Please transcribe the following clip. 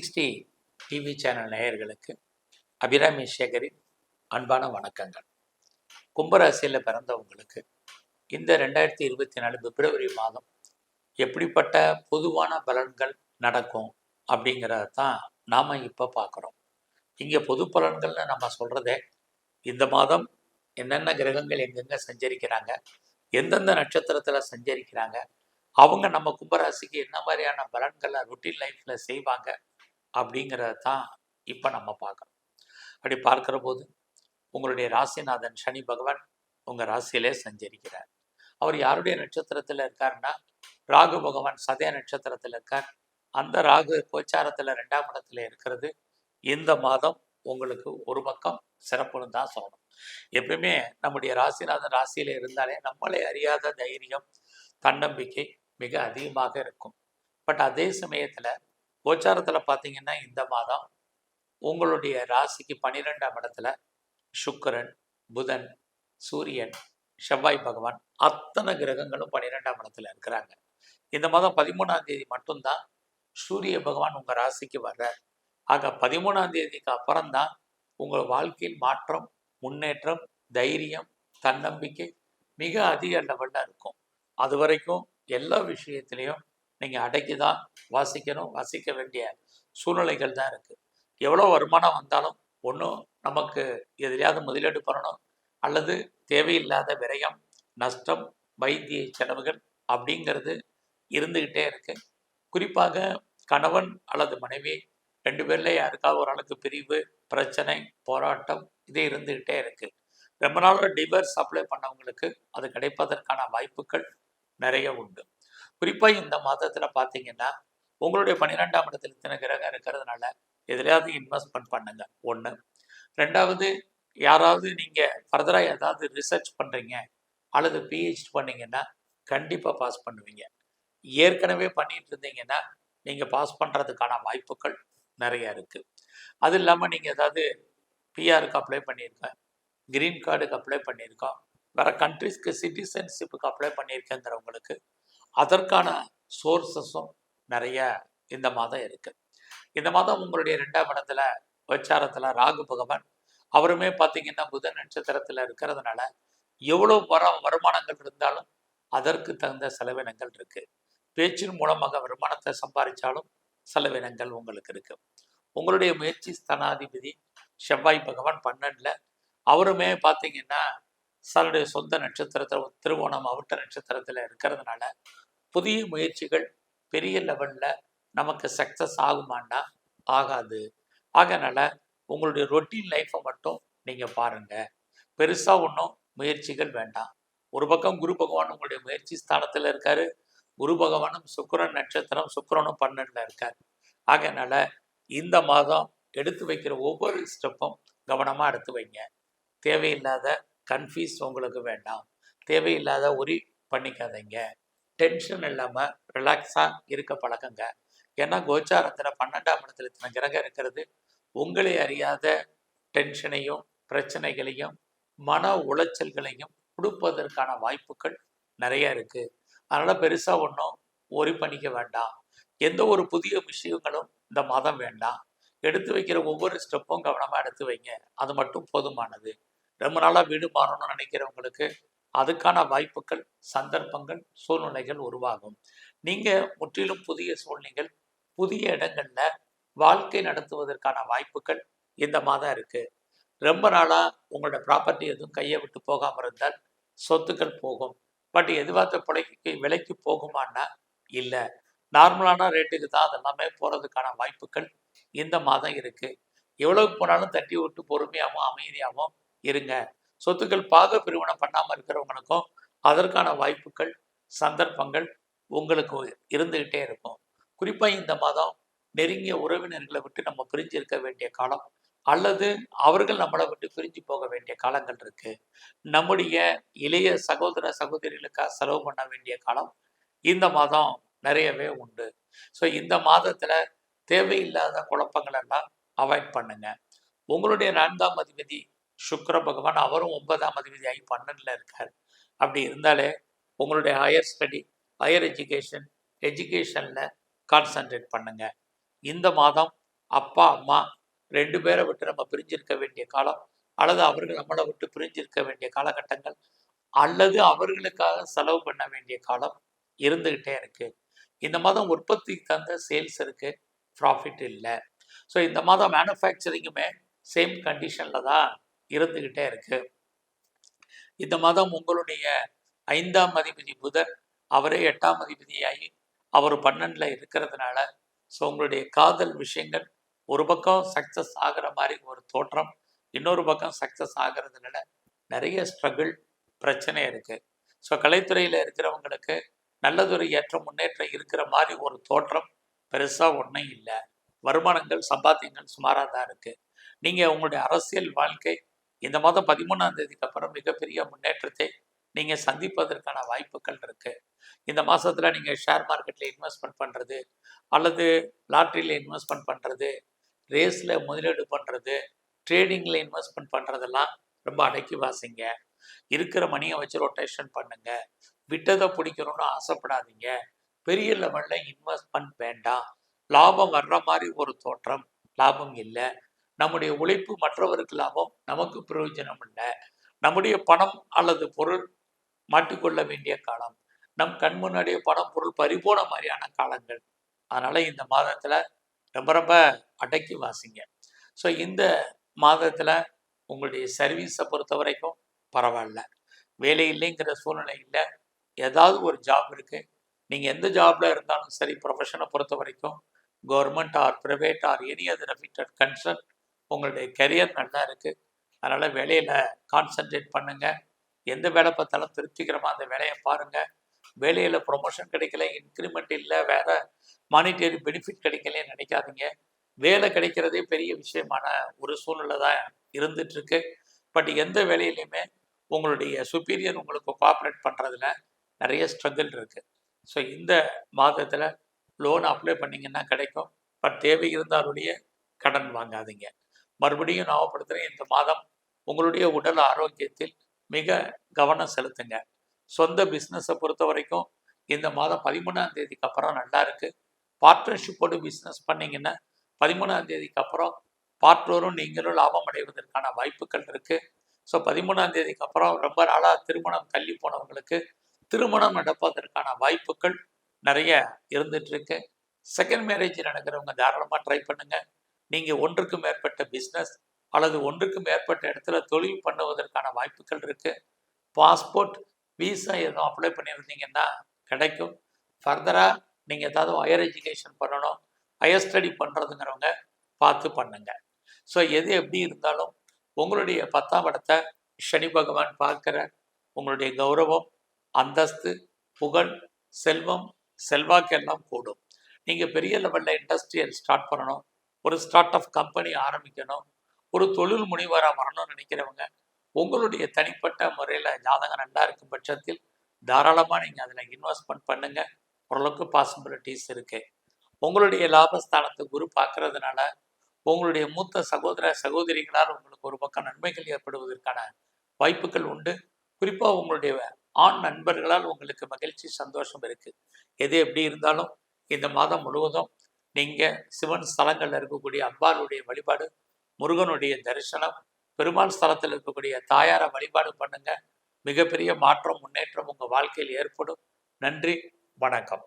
Sixty TV channel நேயர்களுக்கு அபிராமி சேகரின் அன்பான வணக்கங்கள். கும்பராசியில் பிறந்தவங்களுக்கு இந்த ரெண்டாயிரத்தி இருபத்தி நாலு பிப்ரவரி மாதம் எப்படிப்பட்ட பொதுவான பலன்கள் நடக்கும் அப்படிங்கிறத தான் நாம் இப்போ பார்க்குறோம் இங்கே பொது பலன்கள்னு நம்ம சொல்கிறதே இந்த மாதம் என்னென்ன கிரகங்கள் எங்கெங்கே சஞ்சரிக்கிறாங்க எந்தெந்த நட்சத்திரத்தில் சஞ்சரிக்கிறாங்க அவங்க நம்ம கும்பராசிக்கு என்ன மாதிரியான பலன்களை ருட்டீன் லைஃப்பில் செய்வாங்க அப்படிங்கிறத தான் இப்போ நம்ம பார்க்குறோம். அப்படி பார்க்குற போது உங்களுடைய ராசிநாதன் சனி பகவான் உங்கள் ராசியிலே சஞ்சரிக்கிறார். அவர் யாருடைய நட்சத்திரத்தில் இருக்காருன்னா ராகு பகவான் சதய நட்சத்திரத்தில் இருக்கார். அந்த ராகு கோச்சாரத்தில் ரெண்டாம் இடத்துல இருக்கிறது. இந்த மாதம் உங்களுக்கு ஒரு பக்கம் சிறப்புன்னு தான் சொல்லணும். எப்பயுமே நம்முடைய ராசிநாதன் ராசியில இருந்தாலே நம்மளே அறியாத தைரியம் தன்னம்பிக்கை மிக அதிகமாக இருக்கும். பட் அதே சமயத்தில் கோச்சாரத்தில் பார்த்தீங்கன்னா இந்த மாதம் உங்களுடைய ராசிக்கு பன்னிரெண்டாம் இடத்துல சுக்கிரன் புதன் சூரியன் செவ்வாய் பகவான் அத்தனை கிரகங்களும் பன்னிரெண்டாம் இடத்துல இருக்கிறாங்க. இந்த மாதம் பதிமூணாம் தேதி மட்டும்தான் சூரிய பகவான் உங்கள் ராசிக்கு வர்றார். ஆக பதிமூணாம் தேதிக்கு அப்புறம்தான் உங்கள் வாழ்க்கையில் மாற்றம் முன்னேற்றம் தைரியம் தன்னம்பிக்கை மிக அதிக லெவலில் இருக்கும். அது வரைக்கும் எல்லா விஷயத்திலையும் நீங்கள் அடக்கி தான் வாசிக்கணும் வாசிக்க வேண்டிய சூழ்நிலைகள் தான் இருக்குது எவ்வளோ வருமானம் வந்தாலும் ஒன்றும் நமக்கு எதிலையாவது முதலீடு பண்ணணும். அல்லது தேவையில்லாத விரயம் நஷ்டம் வைத்திய செலவுகள் அப்படிங்கிறது இருந்துக்கிட்டே இருக்கு. குறிப்பாக கணவன் அல்லது மனைவி ரெண்டு பேரில் யாருக்காவது ஒரு ஆளுக்கு பிரிவு பிரச்சனை போராட்டம் இது இருந்துக்கிட்டே இருக்கு. ரொம்ப நாள் டிவர்ஸ் அப்ளை பண்ணவங்களுக்கு அது கிடைப்பதற்கான வாய்ப்புகள் நிறைய உண்டு. குறிப்பாக இந்த மாதத்தில் பார்த்தீங்கன்னா உங்களுடைய பன்னிரெண்டாம் இடத்துல இத்தனை கிரகம் இருக்கிறதுனால எதுலையாவது இன்வெஸ்ட்மெண்ட் பண்ணுங்க. ஒன்று ரெண்டாவது யாராவது நீங்கள் ஃபர்தராக ஏதாவது ரிசர்ச் பண்ணுறீங்க அல்லது பிஹெச்டி பண்ணீங்கன்னா கண்டிப்பாக பாஸ் பண்ணுவீங்க. ஏற்கனவே பண்ணிட்டு இருந்தீங்கன்னா நீங்கள் பாஸ் பண்ணுறதுக்கான வாய்ப்புகள் நிறைய இருக்குது அது இல்லாமல் நீங்கள் ஏதாவது பிஆருக்கு அப்ளை பண்ணியிருக்கேன் கிரீன் கார்டுக்கு அப்ளை பண்ணியிருக்கோம் வேறு கண்ட்ரிஸ்க்கு சிட்டிசன்ஷிப்புக்கு அப்ளை பண்ணியிருக்கேங்கிறவங்களுக்கு அதற்கான சோர்சஸும் நிறைய இந்த மாதம் இருக்குது இந்த மாதம் உங்களுடைய ரெண்டாம் இடத்துல வச்சாரத்தில் ராகு பகவான் அவருமே பார்த்தீங்கன்னா புதன் நட்சத்திரத்தில் இருக்கிறதுனால எவ்வளோ வர வருமானங்கள் இருந்தாலும் அதற்கு தகுந்த செலவினங்கள் இருக்கு. பேச்சின் மூலமாக வருமானத்தை சம்பாதிச்சாலும் செலவினங்கள் உங்களுக்கு இருக்கு. உங்களுடைய முயற்சி ஸ்தனாதிபதி செவ்வாய் பகவான் பன்னெண்டில் அவருமே பார்த்தீங்கன்னா சாருடைய சொந்த நட்சத்திரத்தில் திருவோணம் அவிட்ட நட்சத்திரத்தில் இருக்கிறதுனால புதிய முயற்சிகள் பெரிய லெவலில் நமக்கு சக்ஸஸ் ஆகுமான்னா ஆகாது. ஆகனால உங்களுடைய ரொட்டீன் லைஃப்பை மட்டும் நீங்கள் பாருங்கள் பெருசாக ஒன்றும் முயற்சிகள் வேண்டாம். ஒரு பக்கம் குரு பகவான் உங்களுடைய முயற்சி ஸ்தானத்தில் இருக்காரு. குரு பகவானும் சுக்கரன் நட்சத்திரம் சுக்கரனும் பன்னெண்டில் இருக்கார். ஆகையனால இந்த மாதம் எடுத்து வைக்கிற ஒவ்வொரு ஸ்டெப்பும் கவனமாக எடுத்து வைங்க. தேவையில்லாத கன்ஃபியூஸ் உங்களுக்கு வேண்டாம். தேவையில்லாத ஒரி பண்ணிக்காதீங்க. டென்ஷன் இல்லாமல் ரிலாக்ஸாக இருக்க பழகுங்க. ஏன்னா கோச்சாரத்தில் பன்னெண்டாம் இடத்துல இத்தனை கிரகம் இருக்கிறது. உங்களை அறியாத டென்ஷனையும் பிரச்சனைகளையும் மன உளைச்சல்களையும் கொடுப்பதற்கான வாய்ப்புகள் நிறைய இருக்குது அதனால் பெருசாக ஒன்றும் ஒரி பண்ணிக்க வேண்டாம். எந்த ஒரு புதிய விஷயங்களும் இந்த மாதம் வேண்டாம். எடுத்து வைக்கிற ஒவ்வொரு ஸ்டெப்பும் கவனமாக எடுத்து வைங்க. அது மட்டும் போதுமானது. ரொம்ப நாளாக வீடு மாறணும்னு நினைக்கிறவங்களுக்கு அதுக்கான வாய்ப்புகள் சந்தர்ப்பங்கள் சூழ்நிலைகள் உருவாகும். நீங்கள் முற்றிலும் புதிய சூழ்நிலைகள் புதிய இடங்களில் வாழ்க்கை நடத்துவதற்கான வாய்ப்புகள் இந்த மாதம் இருக்குது ரொம்ப நாளாக உங்களோட ப்ராப்பர்ட்டி எதுவும் கையை விட்டு போகாமல் இருந்தால் சொத்துக்கள் போகும். பட் எதிர்பார்த்த பிழைக்கு விலைக்கு போகுமான்னா இல்லை. நார்மலான ரேட்டுக்கு தான் அதெல்லாமே போகிறதுக்கான வாய்ப்புகள் இந்த மாதம் இருக்குது எவ்வளவு போனாலும் தட்டி விட்டு பொறுமையாகவும் அமைதியாகவும் இருங்க. சொத்துக்கள் பாக பிரிவினை பண்ணாமல் இருக்கிறவங்களுக்கும் அதற்கான வாய்ப்புகள் சந்தர்ப்பங்கள் உங்களுக்கு இருந்துக்கிட்டே இருக்கும். குறிப்பாக இந்த மாதம் நெருங்கிய உறவினர்களை விட்டு நம்ம பிரிஞ்சு இருக்க வேண்டிய காலம் அல்லது அவர்கள் நம்மளை விட்டு பிரிஞ்சு போக வேண்டிய காலங்கள் இருக்கு. நம்முடைய இளைய சகோதர சகோதரிகளுக்காக செலவு பண்ண வேண்டிய காலம் இந்த மாதம் நிறையவே உண்டு. ஸோ இந்த மாதத்துல தேவையில்லாத குழப்பங்கள் எல்லாம் அவாய்ட் பண்ணுங்க. உங்களுடைய நான்காம் அதிபதி சுக்கர பகவான் அவரும் ஒன்பதாம் அதிபதி ஆகி பன்னெண்டுல இருக்கார். அப்படி இருந்தாலே உங்களுடைய ஹையர் ஸ்டடி ஹையர் எஜுகேஷன் எஜுகேஷனில் கான்சன்ட்ரேட் பண்ணுங்க. இந்த மாதம் அப்பா அம்மா ரெண்டு பேரை விட்டு நம்ம பிரிஞ்சிருக்க வேண்டிய காலம் அல்லது அவர்கள் நம்மளை விட்டு பிரிஞ்சிருக்க வேண்டிய காலகட்டங்கள் அல்லது அவர்களுக்காக செலவு பண்ண வேண்டிய காலம் இருந்துகிட்டே இருக்கு. இந்த மாதம் உற்பத்தி தந்த சேல்ஸ் இருக்கு ப்ராஃபிட் இல்லை. ஸோ இந்த மாதம் மேனுஃபேக்சரிங்குமே சேம் கண்டிஷனில் தான் இருந்துக்கிட்டே இருக்கு. இந்த மாதம் உங்களுடைய ஐந்தாம் அதிபதி புதன் அவரே எட்டாம் அதிபதியாகி அவர் பன்னெண்டில் இருக்கிறதுனால ஸோ உங்களுடைய காதல் விஷயங்கள் ஒரு பக்கம் சக்ஸஸ் ஆகிற மாதிரி ஒரு தோற்றம் இன்னொரு பக்கம் சக்ஸஸ் ஆகிறதுனால நிறைய ஸ்ட்ரகிள் பிரச்சனை இருக்குது ஸோ கலைத்துறையில் இருக்கிறவங்களுக்கு நல்லதொரு ஏற்ற முன்னேற்றம் இருக்கிற மாதிரி ஒரு தோற்றம் பெருசாக ஒன்றும் இல்லை. வருமானங்கள் சம்பாத்தியங்கள் சுமாராக தான் இருக்குது நீங்கள் உங்களுடைய அரசியல் வாழ்க்கை இந்த மாதம் பதிமூணாம் தேதிக்கு அப்புறம் மிகப்பெரிய முன்னேற்றத்தை நீங்கள் சந்திப்பதற்கான வாய்ப்புகள் இருக்குது இந்த மாதத்தில் நீங்கள் ஷேர் மார்க்கெட்டில் இன்வெஸ்ட்மெண்ட் பண்ணுறது அல்லது லாட்ரியில் இன்வெஸ்ட்மெண்ட் பண்ணுறது ரேஸில் முதலீடு பண்ணுறது ட்ரேடிங்கில் இன்வெஸ்ட்மெண்ட் பண்ணுறதெல்லாம் ரொம்ப அடக்கி வாசிங்க. இருக்கிற மணியை வச்சு ரொட்டேஷன் பண்ணுங்க. விட்டதை பிடிக்கணும்னு ஆசைப்படாதீங்க. பெரிய லெவலில் இன்வெஸ்ட்மெண்ட் வேண்டாம். லாபம் வர்ற மாதிரி ஒரு தோற்றம். லாபம் இல்லை. நம்முடைய உழைப்பு மற்றவருக்கு லாபம் நமக்கு பிரயோஜனம் இல்லை நம்முடைய பணம் அல்லது பொருள் மாட்டிக்கொள்ள வேண்டிய காலம். நம் கண் முன்னாடியே பணம் பொருள் பறிபோன மாதிரியான காலங்கள். அதனால இந்த மாதத்துல ரொம்ப ரொம்ப அடக்கி வாசிங்க. ஸோ இந்த மாதத்துல உங்களுடைய சர்வீஸை பொறுத்த வரைக்கும் பரவாயில்ல. வேலை இல்லைங்கிற சூழ்நிலை இல்லை. ஏதாவது ஒரு ஜாப் இருக்கு. நீங்க எந்த ஜாப்ல இருந்தாலும் சரி ப்ரொஃபஷனை பொறுத்த வரைக்கும் government or private or any other affiliated concern உங்களுடைய கெரியர் நல்லா இருக்குது அதனால் வேலையில் கான்சென்ட்ரேட் பண்ணுங்கள் எந்த வேலை பார்த்தாலும் திருப்திகரமாக அந்த வேலையை பாருங்கள் வேலையில் ப்ரொமோஷன் கிடைக்கல இன்க்ரிமெண்ட் இல்லை வேறு மானிட்டரி பெனிஃபிட் கிடைக்கலன்னு நினைக்காதீங்க. வேலை கிடைக்கிறதே பெரிய விஷயமான ஒரு சூழ்நிலை தான் இருந்துகிட்ருக்கு பட் எந்த வேலையிலையுமே உங்களுடைய சுப்பீரியர் உங்களுக்கு கோஆப்ரேட் பண்ணுறதுல நிறைய ஸ்ட்ரகிள் இருக்குது ஸோ இந்த மாதத்தில் லோன் அப்ளை பண்ணிங்கன்னா கிடைக்கும். பட் தேவை இருந்தாலுடைய கடன் வாங்காதீங்க. மறுபடியும் ஞாபகப்படுத்துகிறேன் இந்த மாதம் உங்களுடைய உடல் ஆரோக்கியத்தில் மிக கவனம் செலுத்துங்க. சொந்த பிஸ்னஸை பொறுத்த வரைக்கும் இந்த மாதம் பதிமூணாம் தேதிக்கு அப்புறம் நல்லா இருக்குது பார்ட்னர்ஷிப்போடு பிஸ்னஸ் பண்ணிங்கன்னா பதிமூணாம் தேதிக்கு அப்புறம் பார்ட்னரும் நீங்களும் லாபம் அடைவதற்கான வாய்ப்புகள் இருக்குது ஸோ பதிமூணாம் தேதிக்கு அப்புறம் ரொம்ப நாளாக திருமணம் தள்ளி போனவங்களுக்கு திருமணம் நடப்பதற்கான வாய்ப்புகள் நிறைய இருந்துகிட்ருக்கு செகண்ட் மேரேஜ் நடக்கிறவங்க தாராளமாக ட்ரை பண்ணுங்கள் நீங்கள் ஒன்றுக்கு மேற்பட்ட பிஸ்னஸ் அல்லது ஒன்றுக்கு மேற்பட்ட இடத்துல தொழில் பண்ணுவதற்கான வாய்ப்புகள் இருக்குது பாஸ்போர்ட் விசா எதுவும் அப்ளை பண்ணியிருந்தீங்கன்னா கிடைக்கும். ஃபர்தராக நீங்கள் ஏதாவது ஹையர் எஜுகேஷன் பண்ணணும் ஹையர் ஸ்டடி பண்ணுறதுங்கிறவங்க பார்த்து பண்ணுங்க. ஸோ எது எப்படி இருந்தாலும் உங்களுடைய பத்தாம் இடத்தை சனி பகவான் பார்க்குற உங்களுடைய கௌரவம் அந்தஸ்து புகழ் செல்வம் செல்வாக்கெல்லாம் கூடும். நீங்கள் பெரிய லெவலில் இண்டஸ்ட்ரியல் ஸ்டார்ட் பண்ணணும். ஒரு ஸ்டார்ட் அப் கம்பெனி ஆரம்பிக்கணும். ஒரு தொழில் முனைவராக வரணும்னு நினைக்கிறவங்க உங்களுடைய தனிப்பட்ட முறையில் ஜாதகம் நல்லா இருக்கும் பட்சத்தில் தாராளமாக நீங்கள் அதில் இன்வெஸ்ட்மெண்ட் பண்ணுங்கள் ஓரளவுக்கு பாசிபிலிட்டிஸ் இருக்குது உங்களுடைய லாபஸ்தானத்தை குரு பார்க்கறதுனால உங்களுடைய மூத்த சகோதர சகோதரிகளால் உங்களுக்கு ஒரு பக்கம் நன்மைகள் ஏற்படுவதற்கான வாய்ப்புகள் உண்டு. குறிப்பாக உங்களுடைய ஆண் நண்பர்களால் உங்களுக்கு மகிழ்ச்சி சந்தோஷம் இருக்குது எது எப்படி இருந்தாலும் இந்த மாதம் முழுவதும் நீங்கள் சிவன் ஸ்தலங்களில் இருக்கக்கூடிய அம்பாளுடைய வழிபாடு முருகனுடைய தரிசனம் பெருமாள் ஸ்தலத்தில் இருக்கக்கூடிய தாயாரை வழிபாடு பண்ணுங்க. மிகப்பெரிய மாற்றம் முன்னேற்றம் உங்கள் வாழ்க்கையில் ஏற்படும். நன்றி வணக்கம்.